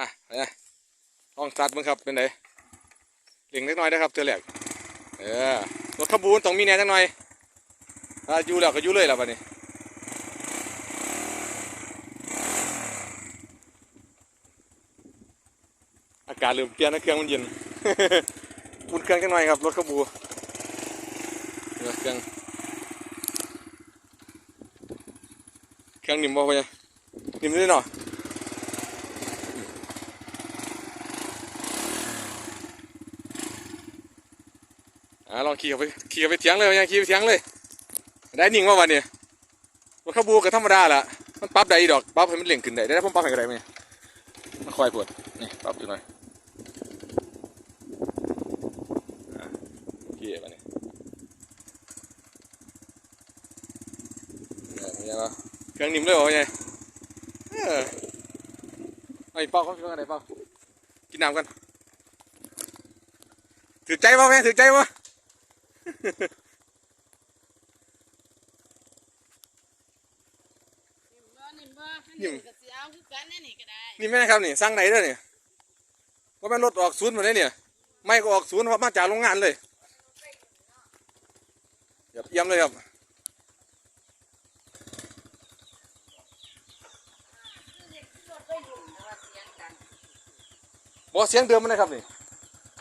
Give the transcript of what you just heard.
อะไปนะลองตัดมึงครับเป็นไงเล่งเล็กน้อยนะครับเตือแหลกเออรถขบูนต้องมีแน่จังหน่อยถ้าอยู่แล้วก็อยู่เลยล่ะบัดนี้อากาศเริ่มเปลี่ยนนะเครื่องมันเย็นอุ่นเครื่องจังหน่อยครับรถขบูเดี๋ยวเครื่องเครื่องนิ่มบ่พ่อเนี่ยนิ่มเลยเนาะ อ่าลองขี่ไปขี่ไปเถียงเลยยังขี่ไปเถียงเลย ได้นิ่งว่าวันนี้รถขบูก็ธรรมดาละมันปรับได้อีดอกปรับให้มันเล่งขึ้นได้ได้ผมปรับให้ก็ได้ไหมมันคอยปวดนี่ปรับอยู่หน่อยอ่าโอเคมาเนี่เนี่ยเนาะเครื่องนิ่มเลยเหรอไงเออไอ้เป้าเขาเป็นอะไรเป้ากินน้ำกันถือใจป่ะแม่ถือใจป่ะ นิ่มบ่นิ่มบ่อันนี้ก็สิเอาคือกันแน่นี่ก็ได้นี่แม่นะครับนี่สร้างไหนเด้อนี่ว่าแม่นรถออกศูนย์หมดเลยเนี่ย ไม่ก็ออกศูนย์เพราะมาจากโรงงานเลยเยี่ยมเยี่ยมเลยครับบอเสียงเดิมมันนะครับนี่